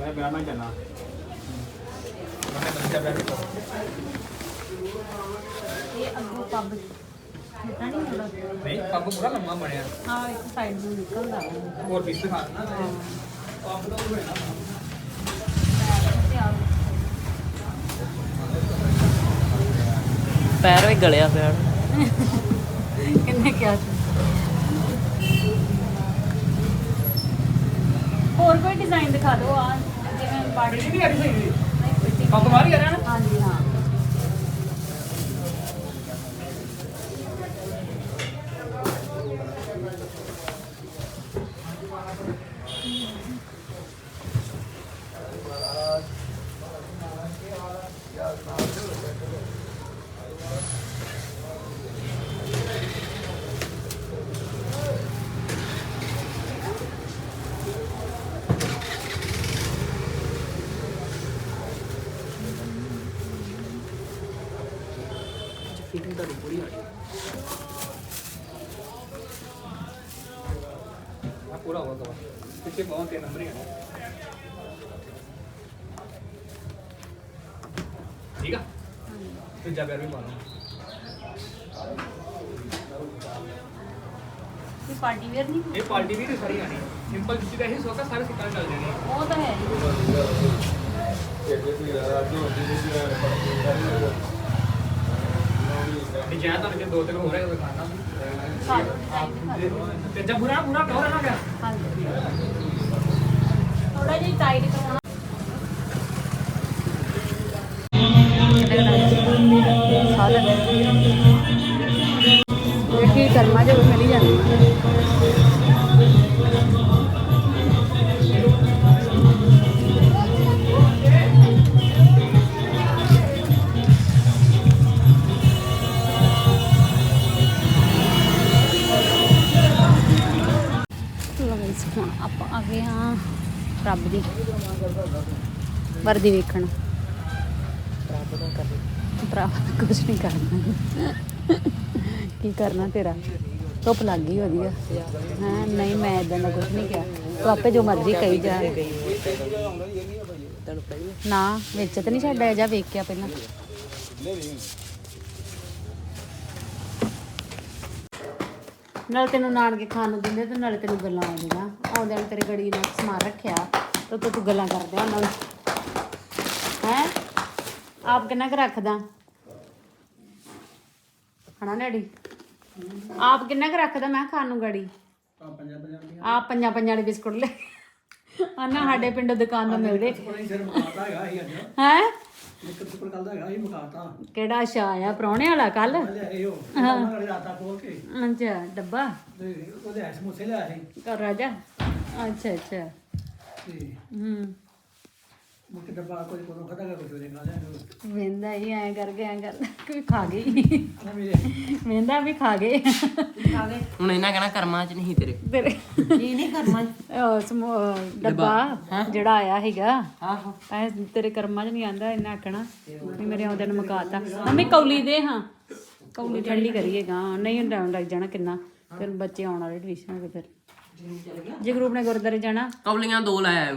ਮੈਂ ਵਿਆਹ ਮੈਂ ਜਾਣਾ। ਮੈਂ ਬੱਚਾ ਵਿਆਹ ਨਹੀਂ ਇਹ ਅੱਗੋਂ ਪੱਬ ਇਦਾਂ ਨਹੀਂ ਹੁੰਦਾ ਨਹੀਂ ਕੰਮ ਪੂਰਾ ਲੰਮਾ ਬਣਿਆ। ਹਾਂ ਇੱਕ ਸਾਈਡ ਨੂੰ ਨਿਕਲਦਾ। ਹੋਰ ਪੀਸ ਦਿਖਾ ਦੇਣਾ ਹਾਂ। ਕੰਮ ਦਾ ਉਹ ਹੋਇਆ ਤੇ ਆ ਪੈਰ ਵੀ ਗਲਿਆ ਪਿਆ। ਕਿੰਨੇ ਕਿਹਾ ਸੀ? ਹੋਰ ਕੋਈ ਡਿਜ਼ਾਈਨ ਦਿਖਾ ਦਿਓ ਆ ਜਿਵੇਂ ਬਾਡੀ ਨਹੀਂ ਆ ਰਹੀ ਸਹੀ ਕੰਮ ਮਾਰੀ ਆ ਰਿਹਾ ਨਾ? ਹਾਂਜੀ ਹਾਂ। ਫਿਟਿੰਗ ਤਾਂ ਪੂਰੀ ਆ ਰਹੀ ਆ ਪੂਰਾ ਹੋਗਾ ਕਵਾ ਪਿੱਛੇ ਬਹੁਤ ਤੇ ਨੰਬਰ ਹੀ ਆਣਾ ਠੀਕ ਆ ਦੂਜਾ ਪੈਰ ਵੀ ਪਾ ਲਓ ਇਹ ਪਾਰਟੀ ਵੇਅਰ ਨਹੀਂ ਇਹ ਪਾਰਟੀ ਵੀ ਤੇ ਸਾਰੀ ਆਣੀ ਸਿੰਪਲ ਜਿੱਦਾਂ ਦਾ ਇਹ ਸੋਕਾ ਸਾਰੇ ਸਿੱਕਾ ਚੱਲ ਹੈ ਜੀ ਤੁਹਾਨੂੰ ਜੇ ਦੋ ਤਿੰਨ ਹੋਰ ਹੈ ਉਹ ਦਿਖਾਣਾ। ਦਿਖਾ। ਤੇ ਜਬ ਪੂਰਾ ਪੂਰਾ ਕਵਰ ਨਾ ਹਾਂਜੀ। ਥੋੜਾ ਜਿਹਾ ਟਾਈਟ ਕਰਾਉਣਾ। ਸਾਲਾ ਕੀ ਕਰਮਾ ਜੋ ਮਿਲ ਜਾਂਦੀ। ਵਰਦੀ ਵੇਖਣ। ਰੱਬ ਦਾ ਭਰਾ ਕੁਝ ਨਹੀਂ ਕਰਨਾ। ਕੀ ਕਰਨਾ ਤੇਰਾ? ਧੁੱਪ ਲੱਗ ਗਈ ਵਧੀਆ। ਹਾਂ, ਨਹੀਂ, ਮੈਂ ਇਦਾਂ ਦਾ ਕੁਝ ਨਹੀਂ ਕਿਹਾ। ਤੂੰ ਆਪੇ ਜੋ ਮਰਜ਼ੀ ਕਹੀ ਜਾ। ਨਾ, ਵਿੱਚ ਤੇ ਨਹੀਂ ਛੱਡਿਆ ਜਾ, ਵੇਖਿਆ ਪਹਿਲਾਂ। ਨਾਲ ਤੈਨੂੰ ਨਾਨਕੇ ਖਾਣ ਨੂੰ ਦਿੰਦੇ ਤੇ ਨਾਲੇ ਤੈਨੂੰ ਗੱਲਾਂ ਆਉਂਦੀਆਂ। ਆਉਂਦੇ ਨੂੰ ਤੇਰੇ ਗੜੀ ਨਾਲ ਸਮਾਨ ਰੱਖਿਆ। ਤੇ ਤੂੰ ਗੱਲਾਂ ਕਰਦੇ ਉਹਨਾਂ ਨਾਲ ਹੈ? ਆਪ ਕਿੰਨਾ ਕੁ ਰੱਖਦਾ? ਹਣਾ ਡੈਡੀ? ਆਪ ਕਿੰਨਾ ਕੁ ਰੱਖਦਾ? ਮੈਂ ਖਾਣ ਨੂੰ ਗੜੀ। ਆ ਪੰਜਾਂ ਪੰਜਾਂ ਦੀਆਂ ਆਪ ਪੰਜਾਂ ਪੰਜਾਂ ਵਾਲੇ ਬਿਸਕੁਟ ਲੈ ਆਨਾ ਸਾਡੇ ਪਿੰਡ ਦੁਕਾਨ ਤੋਂ ਮਿਲਦੇ। ਹੀ? ਦਾ ਕਿਹੜਾ ਅੱਛਾ ਆਇਆ ਪ੍ਰਾਹੁਣੇ ਵਾਲਾ ਕੱਲ ਅੱਛਾ ਡੱਬਾ। ਉਹਦੇ ਸਮੋਸੇ ਲਿਆ ਸੀ। ਕਰ ਰਾਜਾ ਅੱਛਾ ਅੱਛਾ। ਹੂੰ। ਮੁੱਕ ਡੱਬਾ ਕੋਈ ਕੋਲੋਂ ਖਦਾ ਕੁਝ ਉਹਦੇ ਖਾ ਲਿਆ ਵੇਂਦਾ ਹੀ ਐ ਕਰਕੇ ਐ ਕਰ ਕਿ ਖਾ ਗਈ। ਆ ਮੇਰੇ। ਵੇਂਦਾ ਵੀ ਖਾ ਗਏ। ਹੁਣ ਇਹਨਾਂ ਕਹਿਣਾ ਕਰਮਾਂ ਚ ਨਹੀਂ ਤੇਰੇ। ਤੇਰੇ। ਇਹ ਨਹੀਂ ਕਰਮਾਂ ਉਹ ਸਮੋ- ਉਹ ਡੱਬਾ ਜਿਹੜਾ ਆਇਆ ਹੈਗਾ ਆਹੋ। ਐ ਤੇਰੇ ਕਰਮਾਂ 'ਚ ਨਹੀਂ ਆਂਦਾ ਇਹਨਾਂ ਆਖਣਾ ਵੀ ਮੇਰੇ ਆਉਂਦੇ ਨੂੰ ਮਕਾਤਾ। ਮੰਮੀ ਕੌਲੀ ਦੇ ਹਾਂ। ਕੌਲੀ ਠੰਡੀ ਕਰੀਏਗਾ ਨਹੀਂ ਹੁੰਦਾ ਲੱਗ ਜਾਣਾ ਕਿੰਨਾ। ਫਿਰ ਬੱਚੇ ਆਉਣ ਵਾਲੇ ਟਿਊਸ਼ਨ ਹੋ ਕੇ ਫਿਰ ਜੇ ਗਰੁੱਪ ਨੇ ਗੁਰਦਾਰੇ ਜਾਣਾ। ਕੌਲੀਆਂ ਦੋ ਲੈ ਆਇਓ।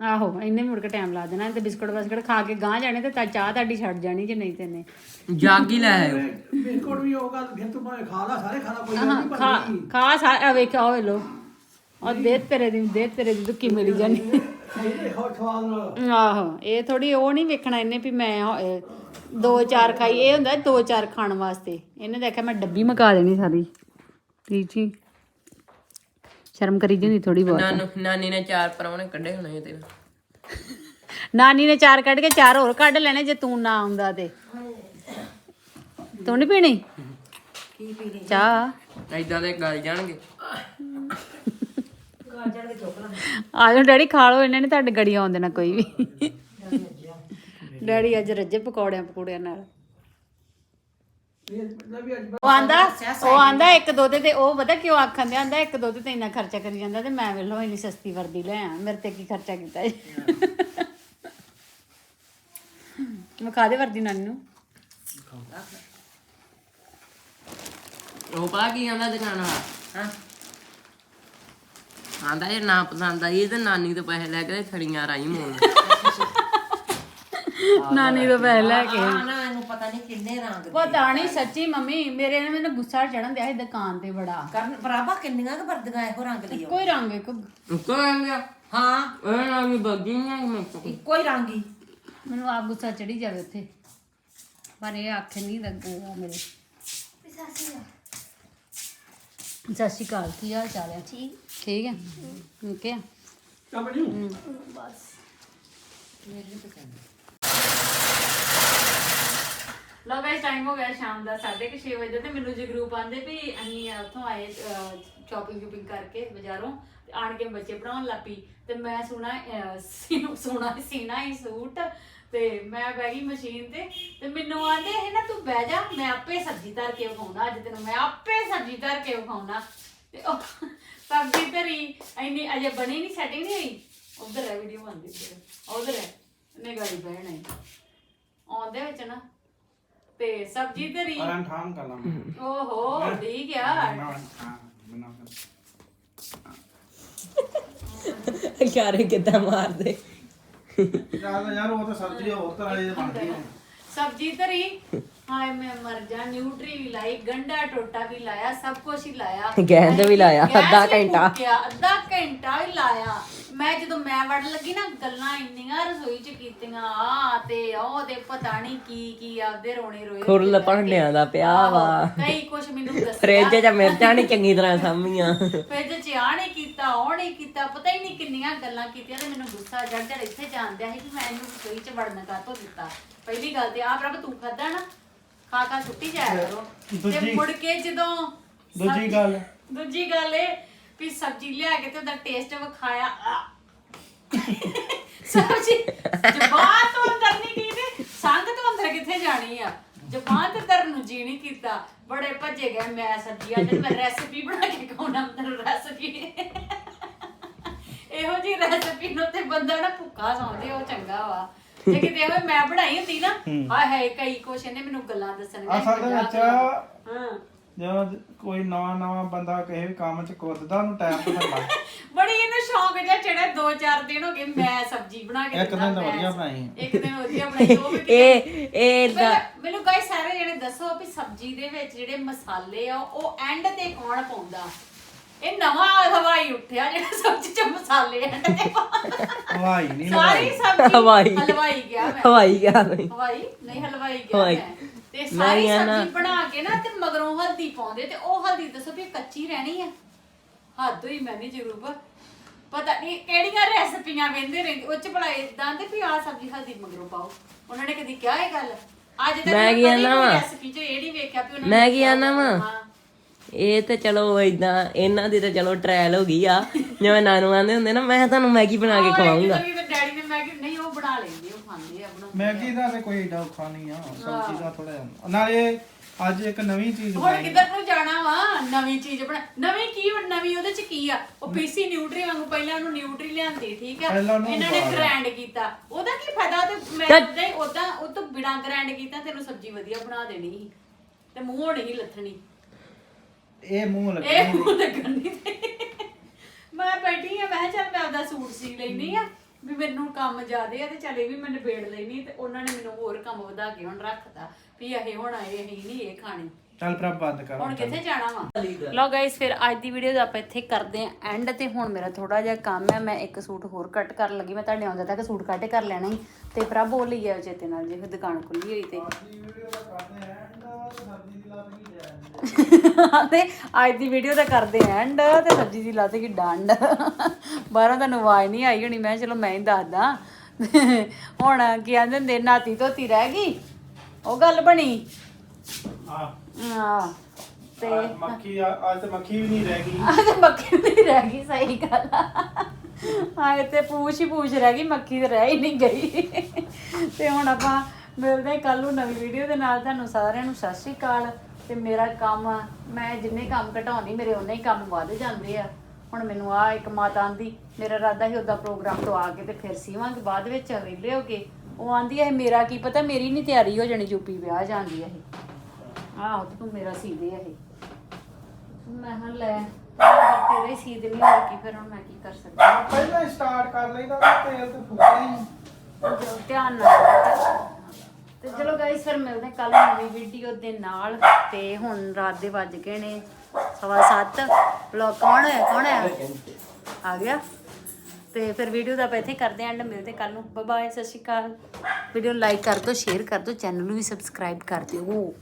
ਆਹੋ ਇੰਨੇ ਮੁੜ ਕੇ ਟਾਈਮ ਲਾ ਦੇਣਾ ਤੇ ਬਿਸਕੁਟ ਬਸਕਟ ਖਾ ਕੇ ਗਾਂ ਜਾਣੇ ਤੇ ਤਾਂ ਚਾਹ ਤੁਹਾਡੀ ਛੱਡ ਜਾਣੀ ਜੇ ਨਹੀਂ ਤੇ ਨੇ ਜਾਗੀ ਲੈ ਆਇਓ। ਬਿਸਕੁਟ ਵੀ ਹੋਗਾ ਫਿਰ ਤੂੰ ਭਾਵੇਂ ਖਾ ਲਾ ਸਾਰੇ ਖਾਣਾ ਕੋਈ ਹਾਂ ਖਾ ਖਾ ਸਾ ਵੇਖਿਆ ਹੋਏ ਲੋ ਔਰ ਦੇ ਤੇਰੇ ਦੀ ਦੇ ਤੇਰੇ ਦੀ ਦੁੱਕੀ ਮਿਲੀ ਜਾਣੀ। ਨਹੀਂ ਹੋਰ ਸਵਾਦ ਨਾਲ। ਆਹੋ ਇਹ ਥੋੜੀ ਉਹ ਨਹੀਂ ਵੇਖਣਾ ਇਹਨੇ ਵੀ ਮੈਂ ਅਹ, ਦੋ ਚਾਰ ਖਾਈ ਇਹ ਹੁੰਦਾ ਦੋ ਚਾਰ ਖਾਣ ਵਾਸਤੇ। ਇਹਨੇ ਦੇਖਿਆ ਮੈਂ ਡੱਬੀ ਮਕਾ ਦੇਣੀ ਸਾਰੀ। ਠੀਕ ਜੀ ਸ਼ਰਮ ਕਰੀ ਜੀ ਥੋੜੀ ਬਹੁਤ। ਨਾਨੂ ਨਾਨੀ ਨੇ ਚਾਰ ਪਰੌਣੇ ਕੱਢੇ ਹੋਣੇ ਤੇ। ਨਾਨੀ ਨੇ ਚਾਰ ਕੱਢ ਕੇ ਚਾਰ ਹੋਰ ਕੱਢ ਲੈਣੇ ਜੇ ਤੂੰ ਨਾ ਆਉਂਦਾ ਤੇ। ਤੂੰ ਨਹੀਂ ਪੀਣੀ? ਕੀ ਪੀਣੀ? ਚਾਹ। ਐਦਾਂ ਦੇ ਗਲ ਜਾਣਗੇ। ਆਜੋ ਡੈਡੀ ਖਾ ਲਓ ਇਹਨਾਂ ਨੇ ਤੁਹਾਡੇ ਗੜੀ ਆਉਣ ਦੇਣਾ ਕੋਈ ਵੀ। ਡੈਡੀ ਅੱਜ ਰੱਜੇ ਪਕੌੜਿਆਂ ਪਕੌੜਿਆਂ ਨਾਲ। ਉਹ ਆਂਦਾ ਉਹ ਆਂਦਾ ਇੱਕ ਦੋ ਤੇ ਉਹ ਪਤਾ ਕਿਉਂ ਆਖਣ ਦੇ ਆਂਦਾ ਇੱਕ ਦੋ ਤੇ ਇੰਨਾ ਖਰਚਾ ਕਰੀ ਜਾਂਦਾ ਤੇ ਮੈਂ ਵੇਲੋ ਇੰਨੀ ਸਸਤੀ ਵਰਦੀ ਲੈ ਆ ਮੇਰੇ ਤੇ ਕੀ ਖਰਚਾ ਕੀਤਾ ਜੀ ਮੈਂ ਖਾ ਦੇ ਵਰਦੀ ਨਾਨੀ ਨੂੰ। ਉਹ ਪਾ ਕੀ ਆਂਦਾ ਦੁਕਾਨ ਵਾਲਾ? ਹਾਂ? ਆਂਦਾ ਇਹ ਨਾ ਪਸੰਦ ਆਈ ਤੇ ਨਾਨੀ ਤੋਂ ਪੈਸੇ ਲੈ ਕੇ ਖੜੀਆਂ ਰਾਈ ਮੋਲ ਨਾਨੀ ਤੋਂ ਪੈਸੇ ਲੈ ਕੇ। ਕਿੰਨੇ ਰੰਗ ਦੇ ਪਤਾ ਨਹੀਂ ਸੱਚੀ ਮੰਮੀ ਮੇਰੇ ਨੇ ਮੈਨੂੰ ਗੁੱਸਾ ਚੜਨ ਦਿਆ ਸੀ ਦੁਕਾਨ ਤੇ ਬੜਾ। ਕਰਨ ਬਰਾਬਾ ਕਿੰਨੀਆਂ ਕੁ ਵਰਦੀਆਂ ਇਹੋ ਰੰਗ ਦੀਆਂ? ਕੋਈ ਰੰਗ ਇੱਕ ਕਹਾਂਗਾ ਹਾਂ। ਇਹ ਨਾ ਵੀ ਬੱਗੀ ਨਹੀਂ ਮੈਂ ਇੱਕੋ ਹੀ ਰੰਗ ਹੀ। ਮੈਨੂੰ ਆਪ ਗੁੱਸਾ ਚੜੀ ਜਾਵੇ ਉੱਥੇ। ਪਰ ਇਹ ਅੱਖ ਨਹੀਂ ਲੱਗੂਗਾ ਮੇਰੇ। ਸਤਿ ਸ਼੍ਰੀ ਅਕਾਲ ਕੀ ਹਾਲ ਚਾਲ ਹੈ ਠੀਕ। ਠੀਕ ਹੈ ਓਕੇ ਕੰਮ ਨਹੀਂ ਲੋ ਗਾਇਸ ਟਾਈਮ ਹੋ ਗਿਆ ਸ਼ਾਮ ਦਾ 6:30 ਵਜੇ ਤੇ ਮੈਨੂੰ ਜਗਰੂਪ ਆਂਦੇ ਵੀ ਅਸੀਂ ਉੱਥੋਂ ਆਏ ਸ਼ਾਪਿੰਗ ਸ਼ੂਪਿੰਗ ਕਰਕੇ ਬਾਜ਼ਾਰੋਂ ਤੇ ਆਣ ਕੇ ਬੱਚੇ ਬਣਾਉਣ ਲੱਪੀ ਤੇ ਮੈਂ ਸੁਣਾ ਸੁਣਾ ਸੀਨਾ ਹੀ ਸੂਟ ਤੇ ਮੈਂ ਬਹਿ ਗਈ ਮਸ਼ੀਨ ਤੇ ਤੇ ਮੈਨੂੰ ਆਂਦੇ ਇਹ ਨਾ ਤੂੰ ਬਹਿ ਜਾ, ਮੈਂ ਆਪੇ ਸਬਜ਼ੀ ਧਰ ਕੇ ਵਿਖਾਉਣਾ ਅੱਜ ਤੈਨੂੰ, ਮੈਂ ਆਪੇ ਸਬਜ਼ੀ ਧਰ ਕੇ ਵਿਖਾਉਣਾ। ਤੇ ਉਹ ਸਬਜ਼ੀ ਧਰੀ, ਇੰਨੀ ਅਜੇ ਬਣੀ ਨਹੀਂ ਸੈਟਿੰਗ ਨਹੀਂ ਹੋਈ। ਉਧਰ ਹੈ ਵੀਡੀਓ ਬਣਦੀ ਉਧਰ ਹੈ ਨੇ ਬਹਿਣਾ ਆਉਂਦੇ ਵਿੱਚ ਨਾ ਤੇ ਸਬਜ਼ੀ ਧਰੀ। ਅਰਨ ਠਾਮ ਕਰ ਲਾਂ ਓਹੋ ਠੀਕ ਆ। ਯਾਰੇ ਕਿੱਦਾਂ ਮਾਰਦੇ? ਚੱਲ ਯਾਰ ਉਹ ਤਾਂ ਸਬਜ਼ੀ ਹੋਰ ਤਰ੍ਹਾਂ ਦੀ ਬਣਦੀ ਹੈ ਸਬਜ਼ੀ ਧਰੀ। ਹਾਏ ਮੈਂ ਮਰ ਜਾ। ਨਿਊਟਰੀ ਵੀ ਲਾਈ ਗੰਡਾ ਟੋਟਾ ਵੀ ਲਾਇਆ ਸਭ ਕੁਝ ਹੀ ਲਾਇਆ। ਗੈਸ ਵੀ ਲਾਇਆ, ਗੈਸ ਅੱਧਾ ਵੀ ਘੰਟਾ। ਫੂਕਿਆ, ਅੱਧਾ ਘੰਟਾ ਵੀ ਲਾਇਆ। ਮੈਂ ਜਦੋਂ ਮੈਂ ਵੜ ਲੱਗੀ ਨਾ ਗੱਲਾਂ ਇੰਨੀਆਂ ਰਸੋਈ ਚ ਕੀਤੀਆਂ ਆ ਤੇ ਉਹ ਦੇ ਪਤਾ ਨਹੀਂ ਕੀ ਕੀ ਆਪਦੇ ਰੋਣੇ ਰੋਏ ਖੁਰਲ ਭਾਂਡਿਆਂ ਦਾ ਪਿਆ ਵਾ। ਕਈ ਕੁਝ ਮੈਨੂੰ ਦੱਸਿਆ। ਫ੍ਰਿਜ 'ਚ ਮਿਰਚਾਂ ਨਹੀਂ ਚੰਗੀ ਤਰ੍ਹਾਂ ਸਾਂਭੀਆਂ। ਫਿਰ ਜੇ ਚਾਹ ਨਹੀਂ ਕੀਤਾ ਉਹ ਨਹੀਂ ਕੀਤਾ ਪਤਾ ਹੀ ਨਹੀਂ ਕਿੰਨੀਆਂ ਗੱਲਾਂ ਕੀਤੀਆਂ ਤੇ ਮੈਨੂੰ ਗੁੱਸਾ ਚੜ ਚੜ ਇੱਥੇ ਜਾਂਦਿਆ ਸੀ ਕਿ ਮੈਂ ਇਹਨੂੰ ਰਸੋਈ ਚ ਵੜਨ ਕਾਤੋਂ ਦਿੱਤਾ। ਪਹਿਲੀ ਗੱਲ ਤੇ ਆ ਪ੍ਰਭ ਤੂੰ ਖਾਦਾ ਨਾ ਖਾ ਖਾ ਸੁੱਟੀ ਜਾਇਆ ਕਰੋ। ਤੇ ਦੂਜੀ- ਮੁੜ ਕੇ ਜਦੋਂ ਦੂਜੀ ਗੱਲ। ਦੂਜੀ ਗੱਲ ਇਹ ਵੀ ਸਬਜ਼ੀ ਲਿਆ ਕੇ ਤੇ ਉਹਦਾ ਟੇਸਟ ਵਿਖਾਇਆ। ਸਬਜ਼ੀ ਜ਼ਬਾਨ ਤੋਂ ਅੰਦਰ ਨਹੀਂ ਗਈ ਤੇ ਸੰਗ ਤੋਂ ਅੰਦਰ ਕਿੱਥੇ ਜਾਣੀ ਆ? ਜ਼ਬਾਨ ਤੇ ਦਰ ਨੂੰ ਜੀ ਨਹੀਂ ਕੀਤਾ। ਬੜੇ ਭੱਜੇ ਗਏ ਮੈਂ ਸਬਜ਼ੀ ਅੱਜ ਮੈਂ ਰੈਸਪੀ ਬਣਾ ਕੇ ਖਾਉਣਾ ਮੈਨੂੰ ਰੈਸਪੀ ਇਹੋ ਜੀ ਰੈਸਪੀ ਨੂੰ ਤੇ ਬੰਦਾ ਨਾ ਭੁੱਖਾ ਸੌਂਦੇ ਉਹ ਚੰਗਾ ਵਾ। ਜੇ ਕਿਤੇ ਹੋਏ ਮੈਂ ਬਣਾਈ ਹੁੰਦੀ ਨਾ ਹਾਏ ਹਾਏ ਕਈ ਕੁਛ ਇਹਨੇ ਮੈਨੂੰ ਗੱਲਾਂ ਦੱਸਣੀਆਂ ਅਸਲ ਦੇ ਵਿੱਚ ਹਾਂ। ਜਦੋਂ ਕੋਈ ਨਵਾਂ ਨਵਾਂ ਬੰਦਾ ਕਿਸੇ ਵੀ ਕੰਮ 'ਚ ਕੁੱਦਦਾ ਉਹਨੂੰ ਟਾਈਮ ਤਾਂ ਲੱਗਦਾ ਬੜੀ ਇਹਨੂੰ ਸ਼ੌਂਕ ਜਿਹਾ ਚੜਾ ਦੋ ਚਾਰ ਦਿਨ ਹੋ ਗਏ ਮੈਂ ਸਬਜ਼ੀ ਬਣਾ ਕੇ ਇੱਕ ਦਿਨ ਤਾਂ ਵਧੀਆ ਬਣਾਈ। ਇੱਕ ਦਿਨ ਵਧੀਆ ਬਣਾਈ ਉਹ ਵੀ ਇਹ ਇਹ ਦਾ ਮੈਨੂੰ- ਮੈਨੂੰ ਗਾਈ ਸਾਰੇ ਜਣੇ ਦੱਸੋ ਵੀ ਸਬਜ਼ੀ ਦੇ ਵਿੱਚ ਜਿਹੜੇ ਮਸਾਲੇ ਆ ਉਹ ਐਂਡ ਤੇ ਕੌਣ ਪਾਉਂਦਾ ਇਹ ਨਵਾਂ ਹਵਾਈ ਉੱਠਿਆ ਜਿਹੜਾ ਸਬਜ਼ੀ ਚ ਮਸਾਲੇ ਐਂਡ ਤੇ ਪਾਉਂਦਾ। ਹਵਾਈ ਨਹੀਂ ਸਾਰੀ ਲਵਾਈ ਸਬਜ਼ੀ ਹਵਾਈ। ਹਲਵਾਈ ਗਿਆ ਮੈਂ ਹਵਾਈ ਗਿਆ ਨਹੀਂ ਹਵਾਈ ਨਹੀਂ ਹਲਵਾਈ ਗਿਆ ਹਲਵਾਈ। ਮੈਂ ਤੇ ਸਾਰੀ ਵੀ ਆ ਨਾ- ਸਬਜ਼ੀ ਬਣਾ ਕੇ ਨਾ ਤੇ ਮਗਰੋਂ ਹਲਦੀ ਪਾਉਂਦੇ ਤੇ ਉਹ ਹਲਦੀ ਦੱਸੋ ਵੀ ਕੱਚੀ ਰਹਿਣੀ ਆ ਹੱਦ ਹੋਈ ਮੈਂ ਨਹੀਂ ਜ਼ਰੂਰ ਪਤਾ ਨਹੀਂ ਕਿਹੜੀਆਂ ਰੈਸਪੀਆਂ ਵੇਂਦੇ ਰਹਿੰਦੇ ਉਹ ਚ ਭਲਾ ਇਦਾਂ ਤੇ ਵੀ ਆਹ ਸਬਜ਼ੀ ਹਲਦੀ ਮਗਰੋਂ ਪਾਓ ਉਹਨਾਂ ਨੇ ਕਦੀ ਕਿਹਾ ਇਹ ਗੱਲ ਅੱਜ ਤੱਕ ਮੈਂ ਕੀ ਆਨਾ ਵਾਂ? ਰੈਸਪੀ ਚ ਇਹ ਨਹੀਂ ਵੇਖਿਆ ਵੀ ਉਹਨਾਂ ਨੇ ਮੈਂ ਕਿਹਾ ਆਨਾ ਵਾਂ? ਹਾਂ। ਇਹ ਤੇ ਚਲੋ ਇਦਾਂ ਇਹਨਾਂ ਦੀ ਤਾਂ ਚਲੋ ਟ੍ਰਾਇਲ ਹੋ ਗਈ ਆ ਜਿਵੇਂ ਨਾਨੂ ਆਂਦੇ ਹੁੰਦੇ ਨਾ ਮੈਂ ਤੁਹਾਨੂੰ ਮੈਗੀ ਬਣਾ ਕੇ ਉਹ ਖਵਾਉਂਗਾ ਵੀ ਤੇ ਡੈਡੀ ਨੇ ਮੈਗੀ ਨਹੀਂ ਉਹ ਬਣਾ ਲੈਂਦੇ ਉਹ ਖਾਂਦੇ ਆ ਬਣਾਉਂਦੇ ਮੈਗੀ ਦਾ ਤੇ ਕੋਈ ਏਡਾ ਔਖਾ ਨਹੀਂ ਆ ਸਬਜ਼ੀ ਦਾ ਥੋੜਾ ਨਾਲੇ ਅੱਜ ਇੱਕ ਨਵੀਂ ਚੀਜ਼ ਹੁਣ ਬਣਾਈ। ਕਿੱਧਰ ਨੂੰ ਜਾਣਾ ਵਾ? ਨਵੀਂ ਚੀਜ਼ ਬਣਾ ਨਵੀਂ ਕੀ ਵਾ- ਨਵੀਂ ਉਹਦੇ ਚ ਕੀ ਆ? ਉਹ ਪੀਸੀ ਨਿਊਟਰੀ ਵਾਂਗੂ ਪਹਿਲਾਂ ਉਹਨੂੰ ਨਿਊਟਰੀ ਲਿਆਂਦੀ ਠੀਕ ਆ? ਪਹਿਲਾਂ ਉਹਨੂੰ ਇਹਨਾਂ ਨੇ ਉਬਾਲਿਆ। ਗ੍ਰਾਈਂਡ ਕੀਤਾ। ਉਹਦਾ ਕੀ ਫਾਇਦਾ? ਤੇ ਮੈਂ ਚੱਲ। ਉਦਾਂ ਹੀ ਉਦਾਂ ਉਹ ਤੋਂ ਬਿਨਾ ਗ੍ਰਾਈਂਡ ਕੀਤਾ ਤੈਨੂੰ ਸਬਜ਼ੀ ਵਧੀਆ ਬਣਾ ਦੇਣੀ ਸੀ। ਤੇ ਮੂੰਹ ਨਹੀਂ ਲੱਥਣੀ। ਇਹ ਮੂੰਹ ਇਹ ਲੱਗਣੀ ਮੂੰਹ ਲੱਗਣੀ ਤੇ ਮੈਂ ਬੈਠੀ ਆ ਮੈਂ ਕਿਹਾ ਚੱਲ ਮੈਂ ਆਪਦਾ ਸੂਟ ਸੀ ਲੈਣੀ ਆ। ਵੀ ਮੈਨੂੰ ਕੰਮ ਜ਼ਿਆਦੇ ਆ ਤੇ ਚੱਲ ਇਹ ਵੀ ਮੈਂ ਨਿਬੇੜ ਲੈਣੀ ਤੇ ਉਹਨਾਂ ਨੇ ਮੈਨੂੰ ਹੋਰ ਕੰਮ ਵਧਾ ਕੇ ਹੁਣ ਰੱਖਤਾ ਵੀ ਇਹ ਹੁਣ ਇਹ ਨਹੀਂ ਇਹ ਖਾਣੀ। ਚੱਲ ਪ੍ਰਭ ਬੰਦ ਕਰ ਹੁਣ ਕਿੱਥੇ ਜਾਣਾ ਵਾ? ਲੋ ਗਾਇਸ ਫਿਰ ਅੱਜ ਦੀ ਵੀਡੀਓ ਦਾ ਆਪਾਂ ਇੱਥੇ ਕਰਦੇ ਆਂ ਐਂਡ ਤੇ ਹੁਣ ਮੇਰਾ ਥੋੜਾ ਜਿਹਾ ਕੰਮ ਹੈ ਮੈਂ ਇੱਕ ਸੂਟ ਹੋਰ ਕੱਟ ਕਰਨ ਲੱਗੀ ਮੈਂ ਤੁਹਾਡੇ ਆਉਂਦਾ ਤੱਕ ਸੂਟ ਕੱਟ ਕਰ ਲੈਣਾ ਹੀ। ਤੇ ਪ੍ਰਭ ਉਹ ਲਈ ਆਇਓ ਚੇਤੇ ਨਾਲ ਜੇ ਫਿਰ ਦੁਕਾਨ ਖੁੱਲੀ ਹੋਈ ਤੇ। ਤੇ ਅੱਜ ਦੀ ਵੀਡੀਓ ਦਾ ਕਰਦੇ ਐਂਡ ਤੇ ਸਬਜੀ ਦੀ ਲੱਤ ਕੀ ਡੰਡ। ਬਾਹਰੋਂ ਤੁਹਾਨੂੰ ਆਵਾਜ਼ ਨਹੀਂ ਆਈ ਹੋਣੀ ਮੈਂ ਚਲੋ ਮੈਂ ਹੀ ਦੱਸਦਾ। ਹੁਣ ਕੀ ਆਂਦੇ ਹੁੰਦੇ ਨਾਤੀ ਧੋਤੀ ਰਹਿ ਗਈ? ਉਹ ਗੱਲ ਬਣੀ? ਹਾਂ। ਤੇ ਮੱਖੀ ਅੱਜ ਤੇ ਮੱਖੀ ਵੀ ਨਹੀਂ ਰਹਿ ਗਈ। ਅੱਜ ਮੱਖੀ ਨਹੀਂ ਰਹਿ ਗਈ ਸਹੀ ਗੱਲ ਆ। ਹਾਂ ਤੇ ਪੂਛ ਹੀ ਪੂਛ ਰਹਿ ਗਈ ਮੱਖੀ ਤੇ ਰਹਿ ਹੀ ਨਹੀਂ ਗਈ। ਤੇ ਹੁਣ ਆਪਾਂ ਮਿਲਦੇ ਕੱਲ ਨੂੰ ਨਵੀਂ ਵੀਡੀਓ ਦੇ ਨਾਲ। ਤੁਹਾਨੂੰ ਸਾਰਿਆਂ ਨੂੰ ਸਤਿ ਸ਼੍ਰੀ ਅਕਾਲ। ਤੇ ਮੇਰਾ ਕੰਮ ਮੈਂ ਜਿੰਨੇ ਕੰਮ ਘਟਾਉਣੀ ਮੇਰੇ ਉਹਨੇ ਹੀ ਕੰਮ ਵੱਧ ਜਾਂਦੇ ਆ। ਹੁਣ ਮੈਨੂੰ ਆ ਇੱਕ ਮਾਤਾ ਆਂਦੀ ਮੇਰਾ ਇਰਾਦਾ ਸੀ ਉਹਦਾ ਪ੍ਰੋਗਰਾਮ ਤੋਂ ਆ ਕੇ ਤੇ ਫਿਰ ਸੀਵਾਂਗੇ ਬਾਅਦ ਵਿੱਚ ਵਿਹਲੇ ਹੋ ਕੇ। ਉਹ ਆਂਦੀ ਹੈ ਮੇਰਾ ਕੀ ਪਤਾ ਮੇਰੀ ਨਹੀਂ ਤਿਆਰੀ ਹੋ ਜਾਣੀ ਯੂਪੀ ਵਿਆਹ ਜਾਂਦੀ ਹੈ ਇਹ। ਆਹੋ ਤੇ ਤੂੰ ਮੇਰਾ ਸੀ ਦੇ ਇਹ। ਮੈਂ ਹਾਂ ਲੈ ਤੇਰੇ ਹੀ ਸੀ ਦੇਣੀ ਹੋਰ ਕੀ ਫਿਰ ਹੁਣ ਮੈਂ ਕੀ ਕਰ ਸਕਦੀ ਹਾਂ ਪਹਿਲਾਂ ਸਟਾਰਟ ਕਰ ਲਈਦਾ ਤੇ ਤੇਲ ਤੇ ਹੀ ਜੋ ਧਿਆਨ ਨਾਲ ਗਾਇਸ ਫਿਰ ਮਿਲਦੇ ਕੱਲ ਨਵੀਂ ਵੀਡੀਓ ਦੇ ਨਾਲ ਤੇ ਹੁਣ ਰਾਤ ਦੇ ਵੱਜ ਗਏ ਨੇ ਸਵਾ ਸੱਤ। ਵਲੌਗ ਕੌਣ ਹੈ ਕੌਣ ਹੈ ਆ ਗਿਆ। ਤੇ ਫਿਰ ਵੀਡੀਓ ਦਾ ਆਪਾਂ ਇੱਥੇ ਕਰਦੇ ਐਂਡ ਮਿਲਦੇ ਕੱਲ ਨੂੰ। ਬਾਏ ਬਾਏ ਸਤਿ ਸ਼੍ਰੀ ਅਕਾਲ। ਵੀਡੀਓ ਨੂੰ ਲਾਈਕ ਕਰ ਦਿਓ ਸ਼ੇਅਰ ਕਰ ਦਿਓ ਚੈਨਲ ਨੂੰ ਵੀ ਸਬਸਕ੍ਰਾਈਬ ਕਰ ਦਿਓ।